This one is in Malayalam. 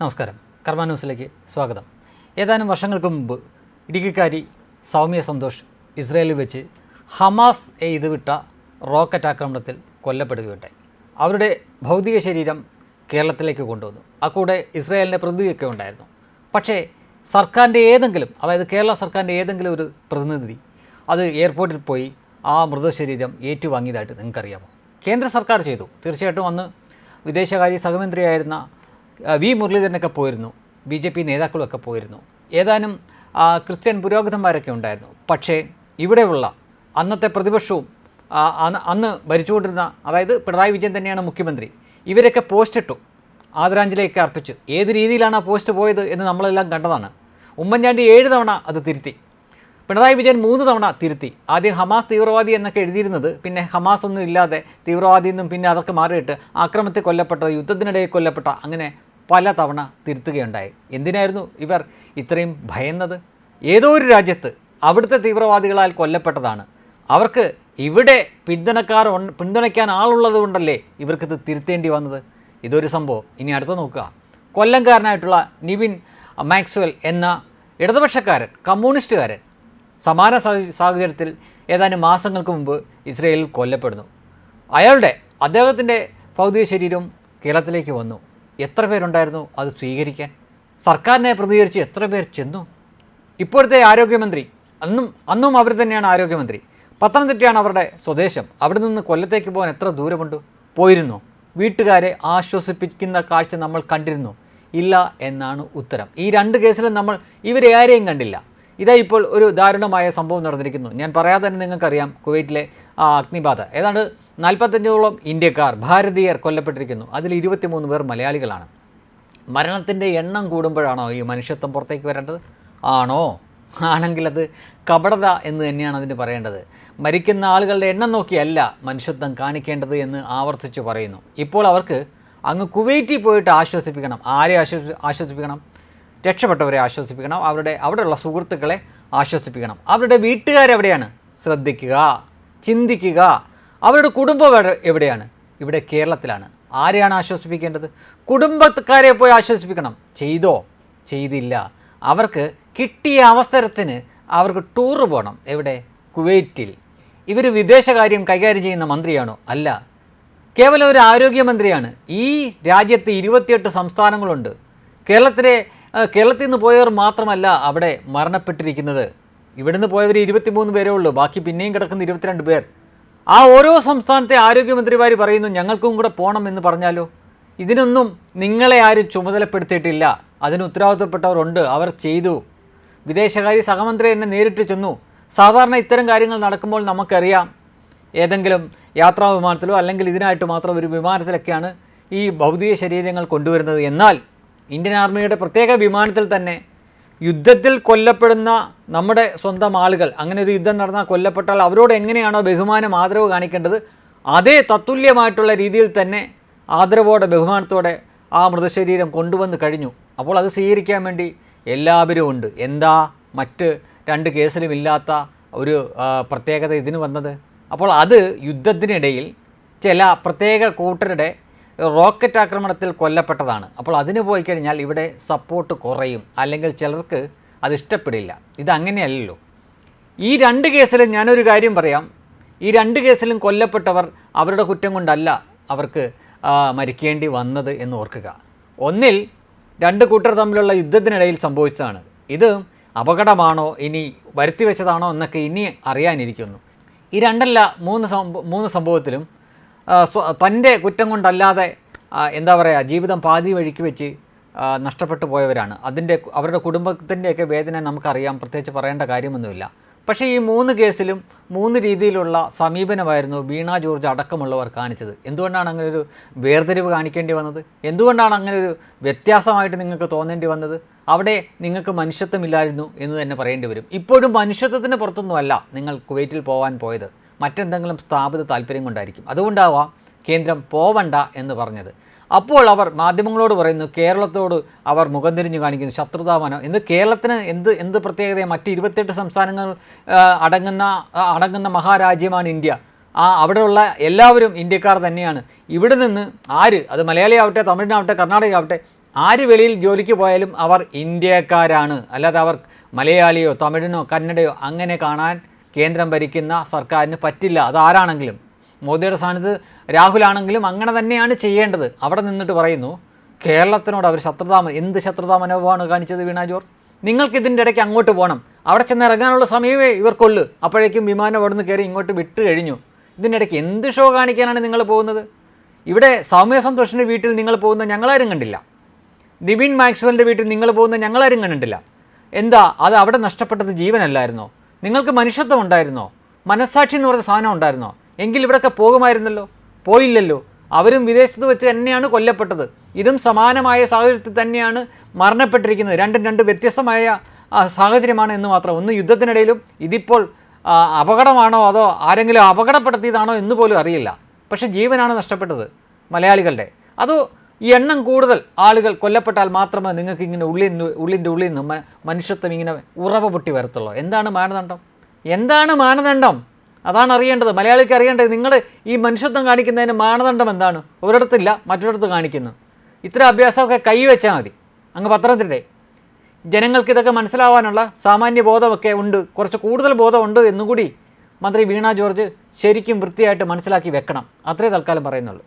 നമസ്കാരം. കർമ്മ ന്യൂസിലേക്ക് സ്വാഗതം. ഏതാനും വർഷങ്ങൾക്ക് മുമ്പ് ഇടുക്കിക്കാരി സൗമ്യ സന്തോഷ് ഇസ്രയേലിൽ വെച്ച് ഹമാസ് എയ്തുവിട്ട റോക്കറ്റ് ആക്രമണത്തിൽ കൊല്ലപ്പെടുകയുണ്ടായി. അവരുടെ ഭൗതിക ശരീരം കേരളത്തിലേക്ക് കൊണ്ടുവന്നു. അക്കൂടെ കൂടെ ഇസ്രയേലിന്റെ പ്രതിനിധിയൊക്കെ ഉണ്ടായിരുന്നു. പക്ഷേ സർക്കാരിന്റെ ഏതെങ്കിലും അതായത് കേരള സർക്കാരിന്റെ ഏതെങ്കിലും ഒരു പ്രതിനിധി അത് എയർപോർട്ടിൽ പോയി ആ മൃതശരീരം ഏറ്റുവാങ്ങിയതായിട്ട് നിങ്ങൾക്കറിയാമോ? കേന്ദ്ര സർക്കാർ ചെയ്തു. തീർച്ചയായിട്ടും അന്ന് വിദേശകാര്യ സഹമന്ത്രിയായിരുന്ന വി മുരളീധരനൊക്കെ പോയിരുന്നു. ബി ജെ പി നേതാക്കളൊക്കെ പോയിരുന്നു. ഏതാനും ക്രിസ്ത്യൻ പുരോഹിതന്മാരൊക്കെ ഉണ്ടായിരുന്നു. പക്ഷേ ഇവിടെയുള്ള അന്നത്തെ പ്രതിപക്ഷവും അന്ന് ഭരിച്ചുകൊണ്ടിരുന്ന അതായത് പിണറായി വിജയൻ തന്നെയാണ് മുഖ്യമന്ത്രി. ഇവരൊക്കെ പോസ്റ്റ് ഇട്ടു ആദരാഞ്ജലിയൊക്കെ അർപ്പിച്ചു. ഏത് രീതിയിലാണ് ആ പോസ്റ്റ് പോയത് എന്ന് നമ്മളെല്ലാം കണ്ടതാണ്. ഉമ്മൻചാണ്ടി ഏഴ് തവണ അത് തിരുത്തി. പിണറായി വിജയൻ മൂന്ന് തവണ തിരുത്തി. ആദ്യം ഹമാസ് തീവ്രവാദി എന്നൊക്കെ എഴുതിയിരുന്നത് പിന്നെ ഹമാസ് ഒന്നും ഇല്ലാതെ തീവ്രവാദി എന്നും പിന്നെ അതൊക്കെ മാറിയിട്ട് ആക്രമത്തിൽ കൊല്ലപ്പെട്ട യുദ്ധത്തിനിടയിൽ കൊല്ലപ്പെട്ട അങ്ങനെ പല തവണ തിരുത്തുകയുണ്ടായി. എന്തിനായിരുന്നു ഇവർ ഇത്രയും ഭയന്നത്? ഏതോ ഒരു രാജ്യത്ത് അവിടുത്തെ തീവ്രവാദികളാൽ കൊല്ലപ്പെട്ടതാണ്. അവർക്ക് ഇവിടെ പിന്തുണക്കാർ പിന്തുണയ്ക്കാൻ ആളുള്ളത് കൊണ്ടല്ലേ ഇവർക്കിത് തിരുത്തേണ്ടി വന്നത്? ഇതൊരു സംഭവം. ഇനി അടുത്ത നോക്കുക. കൊല്ലംകാരനായിട്ടുള്ള നിവിൻ മാക്സ്വൽ എന്ന ഇടതുപക്ഷക്കാരൻ കമ്മ്യൂണിസ്റ്റുകാരൻ സമാന സാഹ- സാഹചര്യത്തിൽ ഏതാനും മാസങ്ങൾക്ക് മുമ്പ് ഇസ്രയേലിൽ കൊല്ലപ്പെടുന്നു. അയാളുടെ അദ്ദേഹത്തിന്റെ ഭൗതിക ശരീരം കേരളത്തിലേക്ക് വന്നു. എത്ര പേരുണ്ടായിരുന്നു അത് സ്വീകരിക്കാൻ? സർക്കാരിനെ പ്രതികരിച്ച് എത്ര പേർ ചെന്നു? ഇപ്പോഴത്തെ ആരോഗ്യമന്ത്രി അന്നും അന്നും അവർ തന്നെയാണ് ആരോഗ്യമന്ത്രി. പത്തനംതിട്ടയാണ് അവരുടെ സ്വദേശം. അവിടെ നിന്ന് കൊല്ലത്തേക്ക് പോകാൻ എത്ര ദൂരമുണ്ട്? പോയിരുന്നു. വീട്ടുകാരെ ആശ്വസിപ്പിക്കുന്ന കാഴ്ച നമ്മൾ കണ്ടിരുന്നു. ഇല്ല എന്നാണ് ഉത്തരം. ഈ രണ്ട് കേസിലും നമ്മൾ ഇവരെ ആരെയും കണ്ടില്ല. ഇതാ ഇപ്പോൾ ഒരു ദാരുണമായ സംഭവം നടന്നിരിക്കുന്നു. ഞാൻ പറയാതെ തന്നെ നിങ്ങൾക്കറിയാം കുവൈറ്റിലെ അഗ്നിബാധ. ഏതാണ്ട് നാൽപ്പത്തഞ്ചോളം ഇന്ത്യക്കാർ ഭാരതീയർ കൊല്ലപ്പെട്ടിരിക്കുന്നു. അതിൽ ഇരുപത്തിമൂന്ന് പേർ മലയാളികളാണ്. മരണത്തിന്റെ എണ്ണം കൂടുമ്പോഴാണോ ഈ മനുഷ്യത്വം പുറത്തേക്ക് വരേണ്ടത്? ആണോ? ആണെങ്കിൽ അത് കപടത എന്ന് തന്നെയാണ് അതിന് പറയേണ്ടത്. മരിക്കുന്ന ആളുകളുടെ എണ്ണം നോക്കിയല്ല മനുഷ്യത്വം കാണിക്കേണ്ടത് എന്ന് ആവർത്തിച്ച് പറയുന്നു. ഇപ്പോൾ അവർക്ക് അങ്ങ് കുവൈറ്റിൽ പോയിട്ട് ആശ്വസിപ്പിക്കണം. ആരെ ആശ്വസി ആശ്വസിപ്പിക്കണം? രക്ഷപ്പെട്ടവരെ ആശ്വസിപ്പിക്കണം. അവരുടെ അവിടെയുള്ള സുഹൃത്തുക്കളെ ആശ്വസിപ്പിക്കണം. അവരുടെ വീട്ടുകാരെവിടെയാണ്? ശ്രദ്ധിക്കുക ചിന്തിക്കുക. അവരുടെ കുടുംബം എവിടെയാണ്? ഇവിടെ കേരളത്തിലാണ്. ആരെയാണ് ആശ്വസിപ്പിക്കേണ്ടത്? കുടുംബക്കാരെ പോയി ആശ്വസിപ്പിക്കണം. ചെയ്തോ? ചെയ്തില്ല. അവർക്ക് കിട്ടിയ അവസരത്തിന് അവർക്ക് ടൂർ പോകണം എവിടെ? കുവൈറ്റിൽ. ഇവർ വിദേശകാര്യം കൈകാര്യം ചെയ്യുന്ന മന്ത്രിയാണോ? അല്ല. കേവലം ഒരു ആരോഗ്യമന്ത്രിയാണ്. ഈ രാജ്യത്ത് ഇരുപത്തിയെട്ട് സംസ്ഥാനങ്ങളുണ്ട്. കേരളത്തിലെ കേരളത്തിൽ നിന്ന് പോയവർ മാത്രമല്ല അവിടെ മരണപ്പെട്ടിരിക്കുന്നത്. ഇവിടുന്ന് പോയവർ ഇരുപത്തിമൂന്ന് പേരേ ഉള്ളൂ. ബാക്കി പിന്നെയും കിടക്കുന്ന ഇരുപത്തിരണ്ട് പേർ. ആ ഓരോ സംസ്ഥാനത്തെ ആരോഗ്യമന്ത്രിമാർ പറയുന്നു ഞങ്ങൾക്കും കൂടെ പോകണം എന്ന് പറഞ്ഞാലോ? ഇതിനൊന്നും നിങ്ങളെ ആരും ചുമതലപ്പെടുത്തിയിട്ടില്ല. അതിന് ഉത്തരവാദിത്തപ്പെട്ടവരുണ്ട്. അവർ ചെയ്തു. വിദേശകാര്യ സഹമന്ത്രി എന്നെ നേരിട്ട് ചെന്നു. സാധാരണ ഇത്തരം കാര്യങ്ങൾ നടക്കുമ്പോൾ നമുക്കറിയാം ഏതെങ്കിലും യാത്രാ വിമാനത്തിലോ അല്ലെങ്കിൽ ഇതിനായിട്ട് മാത്രം ഒരു വിമാനത്തിലൊക്കെയാണ് ഈ ഭൗതിക ശരീരങ്ങൾ കൊണ്ടുവരുന്നത്. എന്നാൽ ഇന്ത്യൻ ആർമിയുടെ പ്രത്യേക വിമാനത്തിൽ തന്നെ യുദ്ധത്തിൽ കൊല്ലപ്പെടുന്ന നമ്മുടെ സ്വന്തം ആളുകൾ അങ്ങനെ ഒരു യുദ്ധം നടന്നാൽ കൊല്ലപ്പെട്ടാൽ അവരോട് എങ്ങനെയാണോ ബഹുമാനം ആദരവ് കാണിക്കേണ്ടത്? അതേ തത്തുല്യമായിട്ടുള്ള രീതിയിൽ തന്നെ ആദരവോടെ ബഹുമാനത്തോടെ ആ മൃതശരീരം കൊണ്ടുവന്ന് കഴിഞ്ഞു. അപ്പോൾ അത് സ്വീകരിക്കാൻ വേണ്ടി എല്ലാവരും ഉണ്ട്. എന്താ മറ്റ് രണ്ട് കേസിലും ഇല്ലാത്ത ഒരു പ്രത്യേകത ഇതിന് വന്നത്? അപ്പോൾ അത് യുദ്ധത്തിനിടയിൽ ചില പ്രത്യേക കൂട്ടരുടെ റോക്കറ്റ് ആക്രമണത്തിൽ കൊല്ലപ്പെട്ടതാണ്. അപ്പോൾ അതിന് പോയി കഴിഞ്ഞാൽ ഇവിടെ സപ്പോർട്ട് കുറയും. അല്ലെങ്കിൽ ചിലർക്ക് അത് ഇഷ്ടപ്പെടില്ല. ഇതങ്ങനെയല്ലല്ലോ ഈ രണ്ട് കേസിലും ഞാനൊരു കാര്യം പറയാം. ഈ രണ്ട് കേസിലും കൊല്ലപ്പെട്ടവർ അവരുടെ കുറ്റം കൊണ്ടല്ല അവർക്ക് മരിക്കേണ്ടി വന്നത് എന്ന് ഓർക്കുക. ഒന്നിൽ രണ്ട് കൂട്ടർ തമ്മിലുള്ള യുദ്ധത്തിനിടയിൽ സംഭവിച്ചതാണ്. ഇത് അപകടമാണോ ഇനി വരുത്തി വെച്ചതാണോ എന്നൊക്കെ ഇനി അറിയാനിരിക്കുന്നു. ഈ രണ്ടല്ല മൂന്ന് സംഭവ മൂന്ന് സംഭവത്തിലും തന്റെ കുറ്റം കൊണ്ടല്ലാതെ എന്താ പറയുക ജീവിതം പാതി വഴിക്ക് വെച്ച് നഷ്ടപ്പെട്ടു പോയവരാണ്. അതിന്റെ അവരുടെ കുടുംബത്തിന്റെയൊക്കെ വേദന നമുക്കറിയാം. പ്രത്യേകിച്ച് പറയേണ്ട കാര്യമൊന്നുമില്ല. പക്ഷേ ഈ മൂന്ന് കേസിലും മൂന്ന് രീതിയിലുള്ള സമീപനമായിരുന്നു വീണ ജോർജ് അടക്കമുള്ളവർ കാണിച്ചത്. എന്തുകൊണ്ടാണ് അങ്ങനെ ഒരു വേർതിരിവ് കാണിക്കേണ്ടി വന്നത്? എന്തുകൊണ്ടാണ് അങ്ങനെ ഒരു വ്യത്യാസമായിട്ട് നിങ്ങൾക്ക് തോന്നേണ്ടി വന്നത്? അവിടെ നിങ്ങൾക്ക് മനുഷ്യത്വമില്ലായിരുന്നു എന്ന് തന്നെ പറയേണ്ടി വരും. ഇപ്പോഴും മനുഷ്യത്വത്തിന് പുറത്തൊന്നുമല്ല നിങ്ങൾ കുവൈറ്റിൽ പോകാൻ പോയത്. മറ്റെന്തെങ്കിലും സ്ഥാപിത താല്പര്യം കൊണ്ടായിരിക്കും. അതുകൊണ്ടാവാം കേന്ദ്രം പോവണ്ട എന്ന് പറഞ്ഞത്. അപ്പോൾ അവർ മാധ്യമങ്ങളോട് പറയുന്നു കേരളത്തോട് അവർ മുഖം തിരിഞ്ഞു കാണിക്കുന്നു ശത്രുതാമനം എന്ന് കേരളത്തിന് എന്ത് എന്ത് പ്രത്യേകത മറ്റ് ഇരുപത്തെട്ട് സംസ്ഥാനങ്ങൾ അടങ്ങുന്ന അടങ്ങുന്ന മഹാരാജ്യമാണ് ഇന്ത്യ. ആ അവിടെയുള്ള എല്ലാവരും ഇന്ത്യക്കാർ തന്നെയാണ്. ഇവിടെ നിന്ന് ആര് അത് മലയാളി ആവട്ടെ തമിഴിനാവട്ടെ കർണാടക ആവട്ടെ ആര് വെളിയിൽ ജോലിക്ക് പോയാലും അവർ ഇന്ത്യക്കാരാണ്. അല്ലാതെ അവർ മലയാളിയോ തമിഴിനോ കന്നഡയോ അങ്ങനെ കാണാൻ കേന്ദ്രം ഭരിക്കുന്ന സർക്കാരിന് പറ്റില്ല. അതാരാണെങ്കിലും. മോദിയുടെ സ്ഥാനത്ത് രാഹുലാണെങ്കിലും അങ്ങനെ തന്നെയാണ് ചെയ്യേണ്ടത്. അവിടെ നിന്നിട്ട് പറയുന്നു കേരളത്തിനോട് അവർ ശത്രുതാമ എന്ത് ശത്രുതാ മനോഭാവമാണ് കാണിച്ചത് വീണ ജോർജ്? നിങ്ങൾക്ക് ഇതിന്റെ ഇടയ്ക്ക് അങ്ങോട്ട് പോകണം. അവിടെ ചെന്ന് ഇറങ്ങാനുള്ള സമയമേ ഇവർക്കുള്ളൂ. അപ്പോഴേക്കും വിമാനം അവിടെ നിന്ന് കയറി ഇങ്ങോട്ട് വിട്ട് കഴിഞ്ഞു. ഇതിന്റെ ഇടയ്ക്ക് എന്ത് ഷോ കാണിക്കാനാണ് നിങ്ങൾ പോകുന്നത്? ഇവിടെ സൗമ്യ സന്തോഷിന്റെ വീട്ടിൽ നിങ്ങൾ പോകുന്ന ഞങ്ങളാരും കണ്ടില്ല. നിവിൻ മാക്സ്വലിന്റെ വീട്ടിൽ നിങ്ങൾ പോകുന്ന ഞങ്ങളാരും കണ്ടിട്ടില്ല. എന്താ അത് അവിടെ നഷ്ടപ്പെട്ടത് ജീവനല്ലായിരുന്നോ? നിങ്ങൾക്ക് മനുഷ്യത്വം ഉണ്ടായിരുന്നോ? മനസ്സാക്ഷി എന്ന് പറഞ്ഞ സാധനം ഉണ്ടായിരുന്നോ? എങ്കിൽ ഇവിടെയൊക്കെ പോകുമായിരുന്നല്ലോ. പോയില്ലല്ലോ. അവരും വിദേശത്ത് വെച്ച് തന്നെയാണ് കൊല്ലപ്പെട്ടത്. ഇതും സമാനമായ സാഹചര്യത്തിൽ തന്നെയാണ് മരണപ്പെട്ടിരിക്കുന്നത്. രണ്ടും രണ്ട് വ്യത്യസ്തമായ സാഹചര്യമാണ് എന്ന് മാത്രം. ഒന്ന് യുദ്ധത്തിനിടയിലും ഇതിപ്പോൾ അപകടമാണോ അതോ ആരെങ്കിലും അപകടപ്പെടുത്തിയതാണോ എന്ന് പോലും അറിയില്ല. പക്ഷേ ജീവനാണ് നഷ്ടപ്പെട്ടത് മലയാളികളുടെ. അതോ ഈ എണ്ണം കൂടുതൽ ആളുകൾ കൊല്ലപ്പെട്ടാൽ മാത്രമേ നിങ്ങൾക്ക് ഇങ്ങനെ ഉള്ളിൽ ഉള്ളിന്റെ ഉള്ളിൽ നിന്ന് മനുഷ്യത്വം ഇങ്ങനെ ഉറവ പൊട്ടി വരത്തുള്ളൂ. എന്താണ് മാനദണ്ഡം? എന്താണ് മാനദണ്ഡം? അതാണ് അറിയേണ്ടത്. മലയാളിക്ക് അറിയേണ്ടത് നിങ്ങൾ ഈ മനുഷ്യത്വം കാണിക്കുന്നതിന് മാനദണ്ഡം എന്താണ്? ഒരിടത്തില്ല മറ്റൊരിടത്ത് കാണിക്കുന്നു. ഇത്ര അഭ്യാസമൊക്കെ കൈവച്ചാൽ മതി. അങ്ങ് പത്രത്തിന്റെ ജനങ്ങൾക്ക് ഇതൊക്കെ മനസ്സിലാവാനുള്ള സാമാന്യ ബോധമൊക്കെ ഉണ്ട്. കുറച്ച് കൂടുതൽ ബോധമുണ്ട് എന്നുകൂടി മന്ത്രി വീണ ജോർജ് ശരിക്കും വൃത്തിയായിട്ട് മനസ്സിലാക്കി വെക്കണം. അത്രേ തൽക്കാലം പറയുന്നുള്ളൂ.